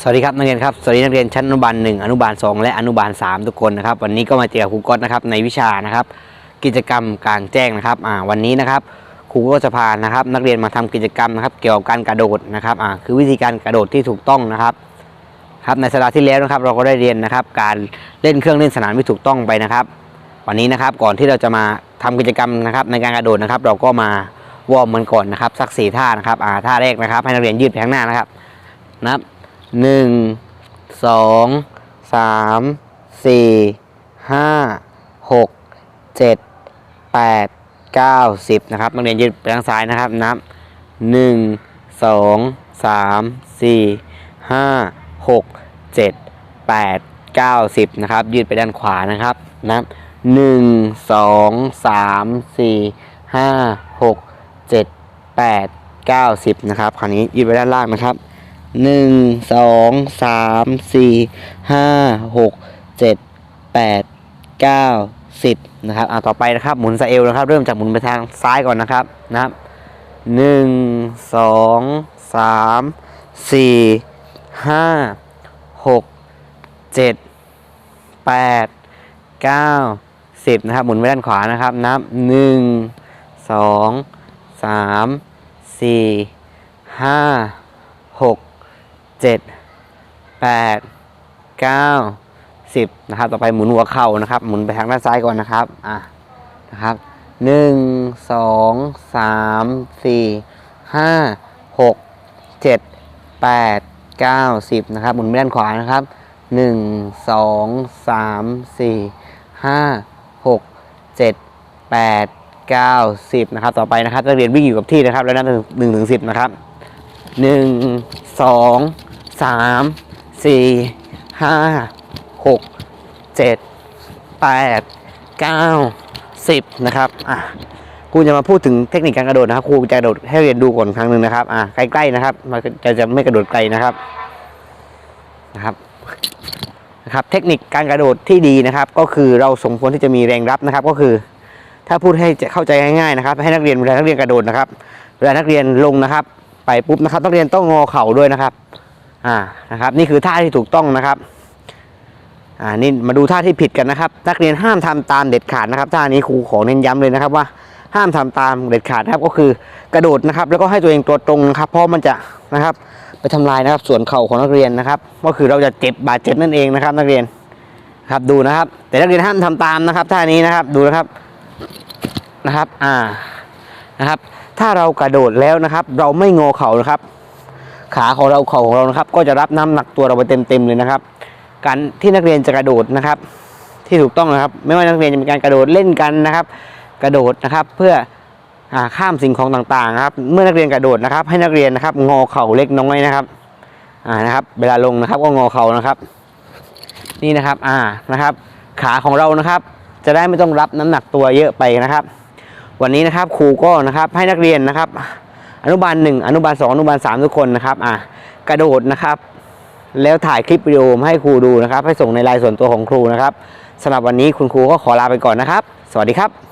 สวัสดีครับนักเรียนครับสวัสดีนักเรียนชั้นอนุบาลหนึ่งอนุบาลสองและอนุบาลสามทุกคนนะครับวันนี้ก็มาเจอกับครูก๊อตนะครับในวิชานะครับ กิจกรรมกลางแจ้งนะครับอ่าวันนี้นะครับครูก็จะพานะครับ นักเรียนมาทำกิจกรรมนะครับ เกี่ยวกับการกระโดดนะครับอ่าคือวิธีการกระโดดที่ถูกต้องนะครับครับในสัปดาห์ที่แล้วนะครับ เราก็ได้เรียนนะครับ การเล่นเครื่องเล่นสนามที่ถูกต้องไปนะครับ วันนี้นะครับก่อนที่เราจะมาทำกิจกรรมนะครับ ในการกระโดดนะครับ เราก็มาวอร์มมันก่อนนะครับสักสี่ท่านะครับอ่าท่าแรกนะครับให้นักเรียนยืดไปข้างหน้านะครับนับ หนึ่งสองสามสี่ห้าหกเจ็ดแปดเก้าสิบนะครับนักเรียนยืดไปทางซ้ายนะครับนับหนึ่งสองสามสี่ห้าหกเจ็ดแปดเก้าสิบนะครับ ยืดไปด้านขวานะครับนับหนึ่งสองสามสี่ห้าหกเจ็ดแปดเก้าสิบนะครับ คราวนี้ยืดไปด้านล่างนะครับ หนึ่งสองสามสี่ห้าหกเจ็ดแปดเก้าสิบนะครับอ่าต่อไปนะครับหมุนสะเอวนะครับ เริ่มจากหมุนไปทางซ้ายก่อนนะครับนะครับหนึ่งสองสามสี่ห้าหกเจ็ดแปดเก้าสิบนะครับ หมุนไปด้านขวานะครับ นับหนึ่งสองสามสี่ห้าหก เจ็ดแปดเก้าสิบนะครับ ต่อไปหมุนหัวเข่านะครับ หมุนไปทางด้านซ้ายก่อนนะครับ อะ นะครับหนึ่งสองสามสี่ห้าหกเจ็ดแปดเก้าสิบนะครับ หมุนไปด้านขวานะครับหนึ่งสองสามสี่ห้าหกเจ็ดแปดเก้าสิบนะครับ ต่อไปนะครับนักเรียนวิ่งอยู่กับที่นะครับ แล้วนับหนึ่งถึงสิบนะครับหนึ่ง สามสี่ห้าหกเจ็ดแปดเก้าสิบนะครับอะครูจะมาพูดถึงเทคนิคการกระโดดนะครับครูจะกระโดดให้เรียนดูก่อนครั้งหนึ่งนะครับอะใกล้ๆนะครับมันจะจะไม่กระโดดไกลนะครับนะครับนะครับ เทคนิคการกระโดดที่ดีนะครับ ก็คือเราสมควรที่จะมีแรงรับนะครับ ก็คือ ถ้าพูดให้เข้าใจง่ายๆนะครับ ให้นักเรียนเวลานักเรียนกระโดดนะครับเวลานักเรียนลงนะครับ ไปปุ๊บนะครับนักเรียนต้องงอเข่าด้วยนะครับ อ่านะครับ นี่คือท่าที่ถูกต้องนะครับอ่านี่มาดูท่าที่ผิดกันนะครับ นักเรียนห้ามทำตามเด็ดขาดนะครับท่านี้ครูขอเน้นย้ำเลยนะครับว่าห้ามทำตามเด็ดขาดนะครับก็คือกระโดดนะครับ แล้วก็ให้ตัวเองตัวตรงนะครับ เพราะมันจะนะครับ ไปทำลายนะครับ ส่วนเข่าของนักเรียนนะครับ ก็คือเราจะเจ็บบาดเจ็บนั่นเองนะครับ นักเรียนครับดูนะครับ แต่นักเรียนห้ามทำตามนะครับท่านี้นะครับดูนะครับนะครับ อ่านะครับ ถ้าเรากระโดดแล้วนะครับ เราไม่งอเข่านะครับ ขาของเราเข่าของเรานะครับ ก็จะรับน้ำหนักตัวเราไปเต็มๆเลยนะครับ การที่นักเรียนจะกระโดดนะครับ ที่ถูกต้องนะครับ ไม่ว่านักเรียนจะมีการกระโดดเล่นกันนะครับ กระโดดนะครับเพื่ออข้ามสิ่งของต่างๆครับ เมื่อนักเรียนกระโดดนะครับ ให้นักเรียนนะครับ งอเข่าเล็กน้อยนะครับอ่านะครับ เวลาลงนะครับก็งอเข่านะครับ นี่นะครับอ่านะครับ ขาของเรานะครับ จะได้ไม่ต้องรับน้ำหนักตัวเยอะไปนะครับ วันนี้นะครับครูก็นะครับให้นักเรียนนะครับ อนุบาลหนึ่งอนุบาลสองอนุบาลสามทุกคนนะครับอะกระโดดนะครับ แล้วถ่ายคลิปวิดีโอมาให้ครูดูนะครับ ให้ส่งในไลน์ส่วนตัวของครูนะครับสำหรับวันนี้คุณครูก็ขอลาไปก่อนนะครับ สวัสดีครับ